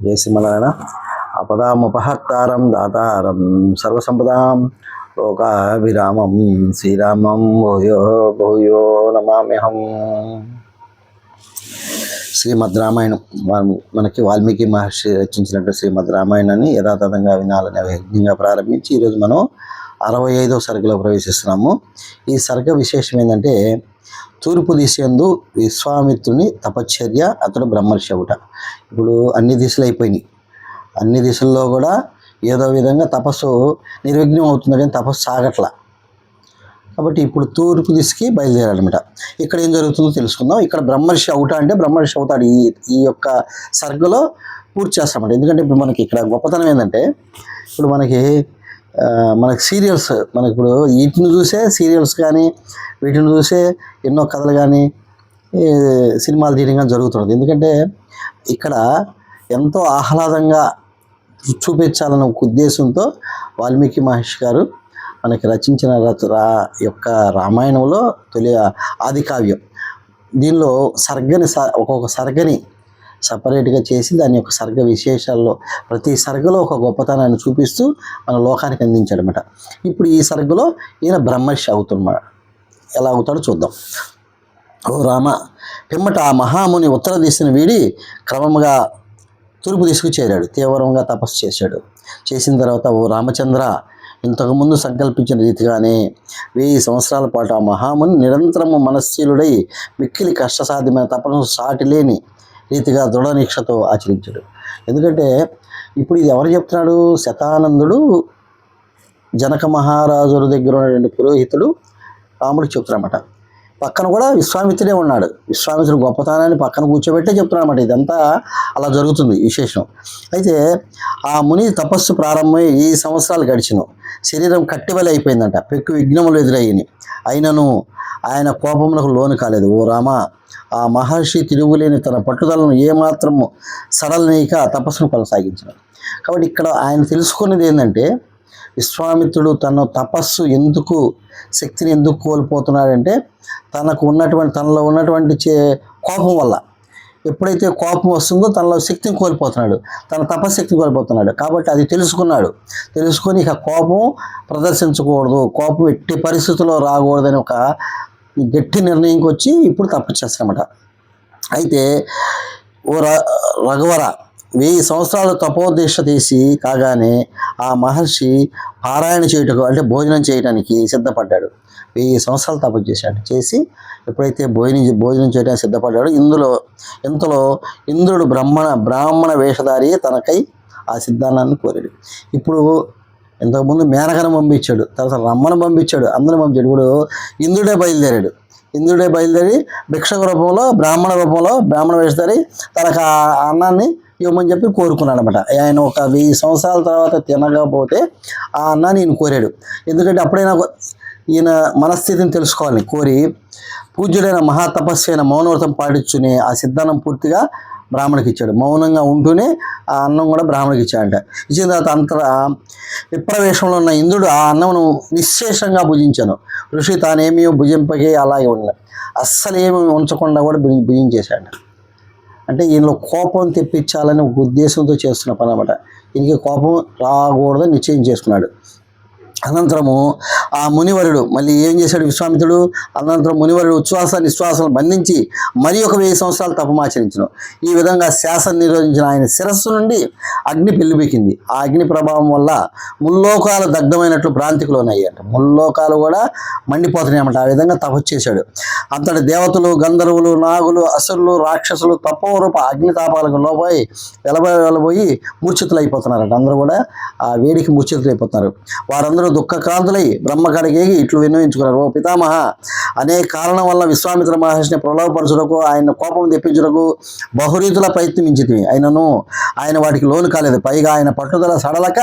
జయ శ్రీమనారాయణ అపదాముపహత్తారం దాతారం సర్వసంపదాం లోకాభిరామం శ్రీరామం భూయో భూయో నమామ్యహం. శ్రీమద్ రామాయణం మనకి వాల్మీకి మహర్షి రచించినట్టు శ్రీమద్ రామాయణాన్ని యథాతథంగా వినాలని యజ్ఞంగా ప్రారంభించి ఈరోజు మనం అరవై ఐదో సరుకులో ప్రవేశిస్తున్నాము. ఈ సరుక విశేషం ఏంటంటే తూర్పు దిశయందు విశ్వామిత్రుని తపశ్చర్య అతడు బ్రహ్మర్షి అవుట. ఇప్పుడు అన్ని దిశలు అయిపోయినాయి. అన్ని దిశల్లో కూడా ఏదో విధంగా తపస్సు నిర్విఘ్నం అవుతుంది కానీ తపస్సు సాగట్లా. కాబట్టి ఇప్పుడు తూర్పు దిశకి బయలుదేరాడనమాట. ఇక్కడ ఏం జరుగుతుందో తెలుసుకుందాం. ఇక్కడ బ్రహ్మర్షి అవుట అంటే బ్రహ్మర్షి అవుతాడు. ఈ ఈ యొక్క సర్గలో పూర్తి చేస్తామంట ఎందుకంటే ఇప్పుడు మనకి ఇక్కడ గొప్పతనం ఏంటంటే ఇప్పుడు మనకి మనకు సీరియల్స్ మనకి ఇప్పుడు వీటిని చూసే సీరియల్స్ కానీ వీటిని చూసే ఎన్నో కథలు కానీ సినిమాలు తీయడం కానీ జరుగుతున్నది. ఎందుకంటే ఇక్కడ ఎంతో ఆహ్లాదంగా చూపించాలన్న ఒక ఉద్దేశంతో వాల్మీకి మహర్షి గారు మనకి రచించిన రా యొక్క రామాయణంలో తొలి ఆది కావ్యం. దీనిలో సర్గని స- ఒక్కొక్క సర్గని సపరేట్గా చేసి దాని యొక్క సర్గ విశేషాల్లో ప్రతి సర్గలో ఒక గొప్పతనాన్ని చూపిస్తూ మన లోకానికి అందించాడనమాట ఇప్పుడు ఈ సర్గలో ఈయన బ్రహ్మర్షి అవుతున్నమాట ఎలా అవుతాడో చూద్దాం. ఓ రామ పిమ్మట ఆ మహాముని ఉత్తర దిశను వీడి క్రమంగా తూర్పు దిశకు చేరాడు. తీవ్రంగా తపస్సు చేశాడు. చేసిన తర్వాత ఓ రామచంద్ర ఇంతకుముందు సంకల్పించిన రీతిగానే వెయ్యి సంవత్సరాల పాటు ఆ మహాముని నిరంతరము మనశ్శీలుడై మిక్కిలి కష్టసాధ్యమైన తపను సాటి లేని రీతిగా దృఢనీక్షతో ఆచరించాడు. ఎందుకంటే ఇప్పుడు ఇది ఎవరు చెప్తున్నాడు? శతానందుడు జనక మహారాజుల దగ్గర ఉన్నటువంటి పురోహితుడు రాముడికి చెప్తున్నాడన్నమాట. పక్కన కూడా విశ్వామిత్రుడే ఉన్నాడు. విశ్వామిత్రుడు గొప్పతనాన్ని పక్కన కూర్చోబెట్టే చెప్తున్నాడు అనమాట ఇదంతా అలా జరుగుతుంది విశేషం. అయితే ఆ ముని తపస్సు ప్రారంభమై ఈ సంవత్సరాలు గడిచిన శరీరం కట్టివలి అయిపోయిందంట పెక్కు విఘ్నములు ఎదురయ్యని. అయినను ఆయన కోపములకు లోను కాలేదు. ఓ రామ ఆ మహర్షి తిరుగులేని తన పట్టుదలను ఏమాత్రము సడలనీక తపస్సును కొనసాగించాడు. కాబట్టి ఇక్కడ ఆయన తెలుసుకున్నది ఏంటంటే విశ్వామిత్రుడు తన తపస్సు ఎందుకు శక్తిని ఎందుకు కోల్పోతున్నాడంటే తనకు ఉన్నటువంటి తనలో ఉన్నటువంటి చే కోపం వల్ల. ఎప్పుడైతే కోపం వస్తుందో తనలో శక్తిని కోల్పోతున్నాడు. తన తపశక్తిని కోల్పోతున్నాడు. కాబట్టి అది తెలుసుకున్నాడు. తెలుసుకొని ఇక కోపం ప్రదర్శించకూడదు. కోపం ఎట్టి పరిస్థితుల్లో రాకూడదని ఒక గట్టి నిర్ణయంకి వచ్చి ఇప్పుడు తప్పు చేస్తామట అయితే ఓ ర రఘువర వెయ్యి సంవత్సరాలు తపోదీక్ష తీసి కాగానే ఆ మహర్షి పారాయణ చేయుటకు అంటే భోజనం చేయడానికి సిద్ధపడ్డాడు. వెయ్యి సంవత్సరాలు తపస్సు చేశాడు. చేసి ఎప్పుడైతే భోజనం భోజనం చేయడానికి సిద్ధపడ్డాడు ఇందులో ఇంతలో ఇంద్రుడు బ్రహ్మణ బ్రాహ్మణ వేషధారి తనకై ఆ సిద్ధాంతాన్ని కోరాడు. ఇప్పుడు ఇంతకుముందు మేనకను పంపించాడు తర్వాత రమ్మను పంపించాడు అందరిని పంపించాడు. ఇప్పుడు ఇంద్రుడే బయలుదేరాడు. ఇంద్రుడే బయలుదేరి భిక్షక రూపంలో బ్రాహ్మణ రూపంలో బ్రాహ్మణ వేషధారి తనకు ఆ అన్నాన్ని ఇవ్వమని చెప్పి కోరుకున్నాడు అనమాట ఆయన ఒక వెయ్యి సంవత్సరాల తర్వాత తినకపోతే ఆ అన్నాన్ని ఈయన కోరాడు. ఎందుకంటే అప్పుడైనా ఈయన మనస్థితిని తెలుసుకోవాలని కోరి పూజ్యుడైన మహాతపస్సు అయిన మౌనవ్రతం పాటించుని ఆ సిద్ధాంతం పూర్తిగా బ్రాహ్మణికి ఇచ్చాడు. మౌనంగా ఉంటూనే ఆ అన్నం కూడా బ్రాహ్మణికి ఇచ్చాడంట. ఇచ్చిన తర్వాత అంతర విప్రవేశంలో ఉన్న ఇంద్రుడు ఆ అన్నమును నిశ్శేషంగా భుజించాను. ఋషి తానేమీ భుజింపకే అలాగే ఉండ. అస్సలు ఏమి ఉంచకుండా కూడా భుజించేశాడు. అంటే ఈయనలో కోపం తెప్పించాలని ఒక ఉద్దేశంతో చేస్తున్న పని అనమాట ఈయనకి కోపం రాకూడదని నిశ్చయం చేసుకున్నాడు. అనంతరము ఆ మునివరుడు మళ్ళీ ఏం చేశాడు విశ్వామిత్రుడు? అనంతరం మునివరుడు ఉచ్ఛ్వాస నిశ్వాసాలను బంధించి మరి ఒక వెయ్యి సంవత్సరాలు తపమాచరించను. ఈ విధంగా శాసన నిరోధించిన ఆయన శిరస్సు నుండి అగ్ని పెళ్ళిబెక్కింది ఆ అగ్ని ప్రభావం వల్ల ముల్లోకాలు దగ్ధమైనట్లు భ్రాంతికి ముల్లోకాలు కూడా మండిపోతున్నాయన్నమాట ఆ విధంగా తపస్సు అంతటి దేవతలు గంధర్వులు నాగులు అసురులు రాక్షసులు తపోరూప అగ్ని తాపాలకు లోపోయి వెలబోయి వెలబోయి మూర్ఛితులు అయిపోతున్నారట అందరూ కూడా ఆ వేడికి మూర్ఛితులు అయిపోతున్నారు వారందరూ దుఃఖక్రాంతులై బ్రహ్మకడిగేగి ఇట్లు విన్నవించుకున్నారు. ఓ పితామహ అనేక కారణం వల్ల విశ్వామిత్ర మహర్షిని ప్రలోభపరచుటకు ఆయన కోపం తెప్పించుటకు బహురీతుల ప్రయత్నించింది ఆయనను ఆయన వాటికి లోను కాలేదు. పైగా ఆయన పట్టుదల సడలక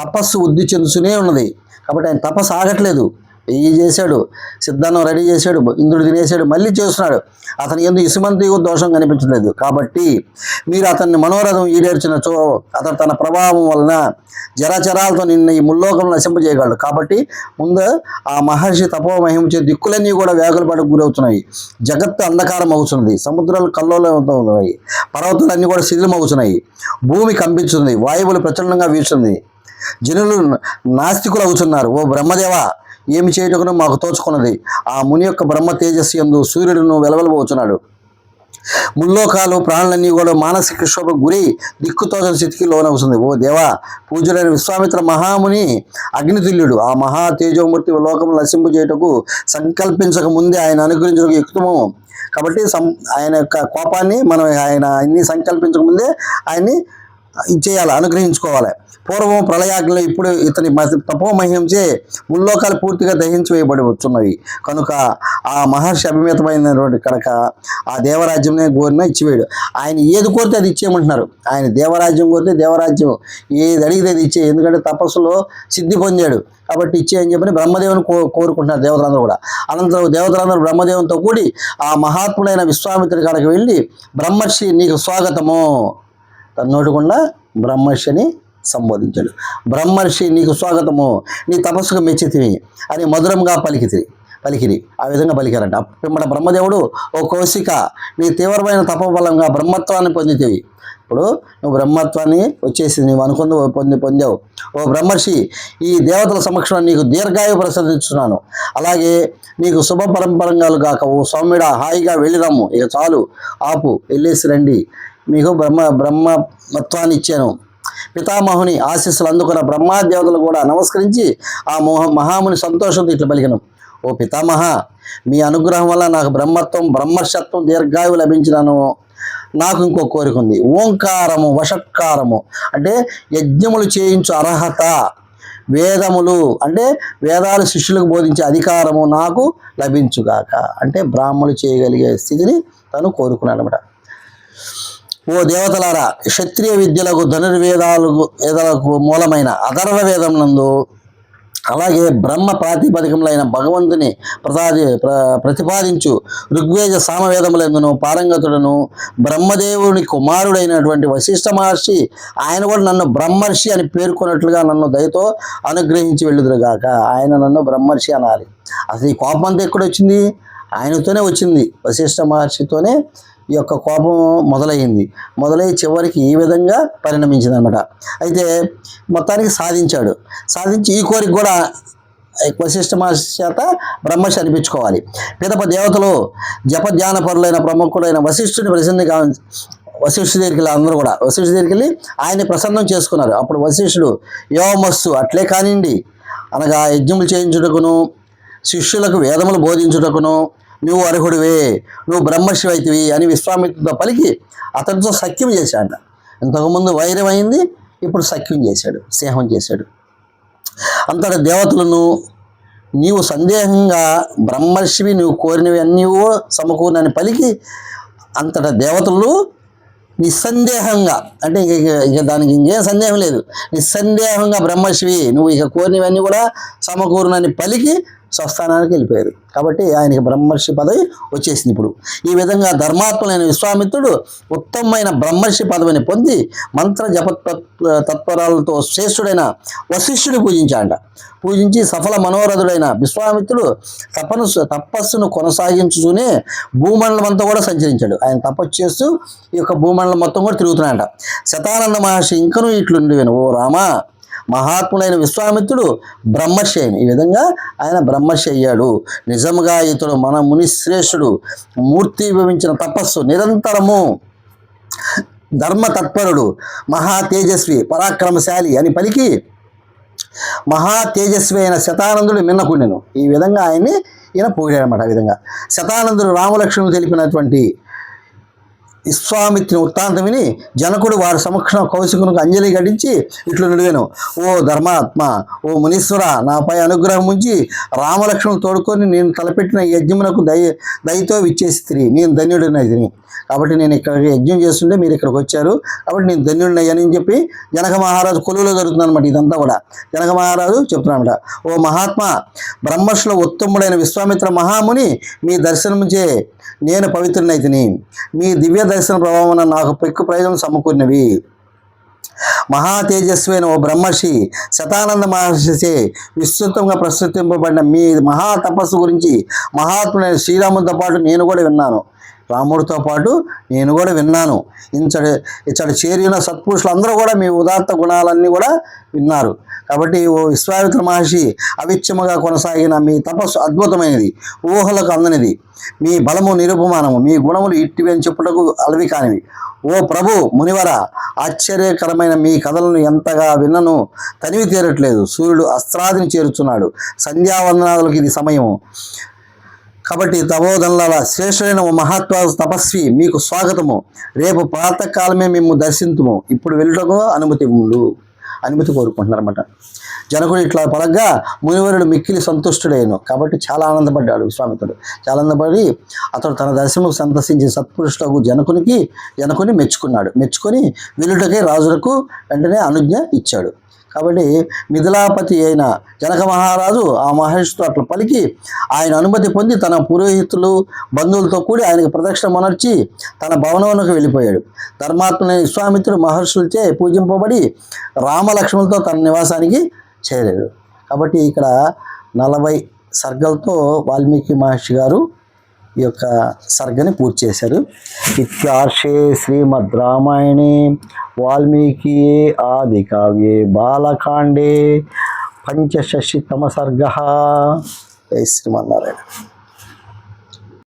తపస్సు వృద్ధి చెందుతూనే ఉన్నది. కాబట్టి ఆయన తపస్సు ఆగట్లేదు. వెయ్యి చేశాడు సిద్ధాన్నం రెడీ చేశాడు ఇంద్రుడు తినేశాడు మళ్ళీ చేస్తున్నాడు. అతని ఎందుకు ఇసుమంతి దోషం కనిపించలేదు. కాబట్టి మీరు అతన్ని మనోరథం ఈడేర్చినచో అతను తన ప్రభావం వలన జరచరాలతో నిన్న ఈ ముల్లోకంలో నశింపజేయగలడు కాబట్టి ముందు ఆ మహర్షి తపో మహించే దిక్కులన్నీ కూడా వేగులు పడకు గురవుతున్నాయి. జగత్తు అంధకారం అవుతున్నది సముద్రాలు కల్లోలవుతున్నాయి పర్వతాలన్నీ కూడా శిథిలం అవుతున్నాయి భూమి కంపించుతుంది. వాయువులు ప్రచండంగా వీస్తుంది జనులు నాస్తికులు అవుతున్నారు ఓ బ్రహ్మదేవ ఏమి చేయటకును మాకు తోచుకున్నది. ఆ ముని యొక్క బ్రహ్మ తేజస్సు ఎందు సూర్యుడును వెలవెలబోచున్నాడు. ముల్లోకాలు ప్రాణులన్నీ కూడా మానసిక క్షోభకు గురి దిక్కుతోచని స్థితికి లోనవుతుంది. ఓ దేవా పూజలైన విశ్వామిత్ర మహాముని అగ్నితుల్యుడు ఆ మహా తేజోమూర్తి లోకము నశింపు చేయుటకు సంకల్పించక ముందే ఆయన అనుగ్రహించడానికి యుక్తము. కాబట్టి సం ఆయన యొక్క కోపాన్ని మనం ఆయన అన్ని సంకల్పించక ముందే ఆయన్ని చేయాలి? అనుగ్రహించుకోవాలి. పూర్వం ప్రళయాగ్నిలో ఇప్పుడు ఇతని మ- తపోమహ్యంచే ముల్లోకాలు పూర్తిగా దహించి వేయబడి వచ్చున్నవి కనుక ఆ మహర్షి అభిమితమైనటువంటి కనుక ఆ దేవరాజ్యంనే కోరినా ఇచ్చివేయడు ఆయన ఏది కోరితే అది ఇచ్చేయమంటున్నారు. ఆయన దేవరాజ్యం కోరితే దేవరాజ్యం. ఏది అడిగితే అది ఇచ్చే. ఎందుకంటే తపస్సులో సిద్ధి పొందాడు. కాబట్టి ఇచ్చేయని చెప్పని బ్రహ్మదేవుని కో కోరుకుంటున్నారు దేవతలందరూ కూడా. అనంతరం దేవతలందరూ బ్రహ్మదేవునితో కూడి ఆ మహాత్ముడైన విశ్వామిత్రుడి కాడకి వెళ్ళి బ్రహ్మర్షి నీకు స్వాగతము. తన నోటికుండా బ్రహ్మర్షిని సంబోధించాడు. బ్రహ్మర్షి నీకు స్వాగతము. నీ తపస్సుకు మెచ్చితివి అని మధురంగా పలికితివి పలికిరి. ఆ విధంగా పలికారంట. పిమ్మట బ్రహ్మదేవుడు ఓ కౌశిక నీ తీవ్రమైన తపబలంగా బ్రహ్మత్వాన్ని పొందితివి. ఇప్పుడు నువ్వు బ్రహ్మత్వాన్ని వచ్చేసి నువ్వు అనుకుంది పొంది పొందావు. ఓ బ్రహ్మర్షి ఈ దేవతల సమక్షంలో నీకు దీర్ఘాయు ప్రసాదించున్నాను అలాగే నీకు శుభ పరంపరంగాలు కాక ఓ స్వామిడ హాయిగా వెళ్ళిరాము. ఇక చాలు. ఆపు వెళ్ళేసి రండి. మీకు బ్రహ్మ బ్రహ్మత్వాన్ని ఇచ్చాను. పితామహుని ఆశీస్సులు అందుకున్న బ్రహ్మాదేవతలు కూడా నమస్కరించి ఆ మోహ మహాముని సంతోషంతో ఇట్లా పలికను. ఓ పితామహ మీ అనుగ్రహం వల్ల నాకు బ్రహ్మత్వం బ్రహ్మర్షత్వం దీర్ఘాయువు లభించినాను. నాకు ఇంకో కోరిక ఉంది. ఓంకారము వషట్కారము అంటే యజ్ఞములు చేయించు అర్హత వేదములు అంటే వేదాలు శిష్యులకు బోధించే అధికారము నాకు లభించుగాక. అంటే బ్రాహ్మణులు చేయగలిగే స్థితిని తను కోరుకున్నాడు అనమాట ఓ దేవతలారా క్షత్రియ విద్యలకు ధనుర్వేదాలకు వేదాలకు మూలమైన అధర్వ వేదం నందు అలాగే బ్రహ్మ ప్రాతిపదికములైన భగవంతుని ప్రసాది ప్ర ప్రతిపాదించు ఋగ్వేద సామవేదములందును పారంగతుడను బ్రహ్మదేవుని కుమారుడైనటువంటి వశిష్ఠ మహర్షి ఆయన కూడా నన్ను బ్రహ్మర్షి అని పేర్కొన్నట్లుగా నన్ను దయతో అనుగ్రహించి వెళ్ళుదురుగాక. ఆయన నన్ను బ్రహ్మర్షి అనాలి. అసలు ఈ కోపం అంతా ఎక్కడొచ్చింది ఆయనతోనే వచ్చింది. వశిష్ఠ మహర్షితోనే ఈ యొక్క కోపం మొదలైంది. మొదలై చివరికి ఈ విధంగా పరిణమించింది అనమాట అయితే మొత్తానికి సాధించాడు. సాధించి ఈ కోరిక కూడా వశిష్ఠ మహర్షి చేత బ్రహ్మర్షి అనిపించుకోవాలి పిదప దేవతలు జపధ్యాన పరులైన ప్రముఖుడైన వశిష్ఠుని ప్రసిద్ధి కా వశిష్ఠు దగ్గరికి వెళ్ళి అందరూ కూడా వశిష్ఠు దగ్గరికి వెళ్ళి ఆయన్ని ప్రసన్నం చేసుకున్నారు. అప్పుడు వశిష్ఠుడు యోమస్సు అట్లే కానివ్వండి అనగా యజ్ఞములు చేయించుటకును శిష్యులకు వేదములు బోధించుటకును నువ్వు అర్హుడివే నువ్వు బ్రహ్మర్షి అయితివి అని విశ్వామిత్రుడితో పలికి అతనితో సఖ్యం చేశాడు. ఇంతకుముందు వైరం అయింది ఇప్పుడు సఖ్యం చేశాడు స్నేహం చేశాడు. అంతటి దేవతలను నీవు సందేహంగా బ్రహ్మర్షివి నువ్వు కోరినవి అన్నీ సమకూరినని పలికి అంతట దేవతలు నిస్సందేహంగా అంటే ఇక ఇక- ఇక దానికి ఇంకేం సందేహం లేదు. నిస్సందేహంగా బ్రహ్మర్షివి నువ్వు ఇక కోరినవన్నీ కూడా సమకూరునని పలికి స్వస్థానానికి వెళ్ళిపోయారు. కాబట్టి ఆయనకి బ్రహ్మర్షి పదవి వచ్చేసింది ఇప్పుడు. ఈ విధంగా ధర్మాత్ములైన విశ్వామిత్రుడు ఉత్తమమైన బ్రహ్మర్షి పదవిని పొంది మంత్ర జప తత్పరాలతో శ్రేష్ఠుడైన వశిష్ఠుడు పూజించాడ పూజించి సఫల మనోరథుడైన విశ్వామిత్రుడు తపను తపస్సును కొనసాగించుతూనే భూమండలం అంతా కూడా సంచరించాడు. ఆయన తపస్సు చేస్తూ ఈ యొక్క భూమండలం మొత్తం కూడా తిరుగుతున్నాడ శతానంద మహర్షి ఇంకనూ ఇట్లుండివేను ఓ రామా మహాత్ముడైన విశ్వామిత్రుడు బ్రహ్మర్షి ఈ విధంగా ఆయన బ్రహ్మర్షి అయ్యాడు నిజముగా ఇతడు మన మునిశ్రేష్ఠుడు మూర్తి భవించిన తపస్సు నిరంతరము ధర్మ తత్పరుడు మహా తేజస్వి పరాక్రమశాలి అని పలికి మహా తేజస్వి అయిన శతానందుడు మిన్నకుండెను. ఈ విధంగా ఆయన్ని ఈయన పొగిడాడనమాట ఆ విధంగా శతానందుడు రామలక్ష్మణులు తెలిపినటువంటి విశ్వామిత్రుని వృత్తాంతం విని జనకుడు వారి సమక్షం కౌశికునికి అంజలి ఘటించి ఇట్లు నిడిగాను ఓ ధర్మాత్మ ఓ మునీశ్వర నాపై అనుగ్రహం ఉంచి రామలక్ష్మణ్ తోడుకొని నేను తలపెట్టిన యజ్ఞమునకు దయ దయతో విచ్చేసి నేను ధన్యుడినై తిని కాబట్టి నేను ఇక్కడ యజ్ఞం చేస్తుంటే మీరు ఇక్కడికి వచ్చారు. కాబట్టి నేను ధన్యుడినయ్యానని అని చెప్పి జనక మహారాజు కొలువులో జరుగుతుంది అనమాట ఇదంతా కూడా. జనక మహారాజు చెప్తున్నాడట ఓ మహాత్మా బ్రహ్మర్షుల ఉత్తముడైన విశ్వామిత్ర మహాముని మీ దర్శనముచే నేను పవిత్రునైతిని మీ దివ్య దర్శన ప్రభావం నాకు పెక్కు ప్రయోజనం సమకూరినవి. మహా తేజస్వైన ఓ బ్రహ్మర్షి శతానంద మహర్షిచే విస్తృతంగా ప్రస్తుతింపబడిన మీ మహా తపస్సు గురించి మహాత్ముడైన శ్రీరాముడితో పాటు నేను కూడా విన్నాను. రాముడితో పాటు నేను కూడా విన్నాను. ఇంచడి ఇచ్చడి చేరిన సత్పురుషులు అందరూ కూడా మీ ఉదాత్త గుణాలన్నీ కూడా విన్నారు. కాబట్టి ఓ విశ్వామిత్ర మహర్షి అవిచ్ఛముగా కొనసాగిన మీ తపస్సు అద్భుతమైనది ఊహలకు అందనిది. మీ బలము నిరుపమానము మీ గుణములు ఇట్టివి అని చెప్పుటకు అలవి కానివి. ఓ ప్రభు మునివర ఆశ్చర్యకరమైన మీ కథలను ఎంతగా విన్నను తనివి తీరట్లేదు. సూర్యుడు అస్త్రాదిని చేరుచున్నాడు. సంధ్యావందనాదులకు ఇది సమయము. కాబట్టి తపోధనల శ్రేష్ఠులైన ఓ మహాత్వ తపస్వి మీకు స్వాగతము. రేపు ప్రాతకాలమే మేము దర్శింతుము. ఇప్పుడు వెళ్ళటకు అనుమతి ఉండు. అనుమతి కోరుకుంటున్నారన్నమాట. జనకుడు ఇట్లా పలగ్గా మునివరుడు మిక్కిలి సంతుష్టుడైను కాబట్టి చాలా ఆనందపడ్డాడు విశ్వామిత్రుడు. చాలా ఆనందపడి అతడు తన దర్శనం సందర్శించిన సత్పురుషులకు జనకునికి జనకుని మెచ్చుకున్నాడు. మెచ్చుకొని వీలుటకే రాజులకు వెంటనే అనుజ్ఞ ఇచ్చాడు. కాబట్టి మిథిలాపతి అయిన జనక మహారాజు ఆ మహర్షితో అట్లా పలికి ఆయన అనుమతి పొంది తన పురోహితులు బంధువులతో కూడి ఆయనకు ప్రదక్షిణ మనర్చి తన భవనంలోకి వెళ్ళిపోయాడు. ధర్మాత్ముని విశ్వామిత్రుడు మహర్షులచే పూజింపబడి రామలక్ష్మణులతో తన నివాసానికి చేరాడు. కాబట్టి ఇక్కడ నలభై సర్గలతో వాల్మీకి మహర్షి గారు ఈ యొక్క సర్గని పూర్తి చేశారు. ఇత్యార్షే శ్రీమద్ రామాయణే వాల్మీకి ఆది కావ్యే బాలకాండే పంచషష్టితమ సర్గ. జై శ్రీమన్నారాయణ.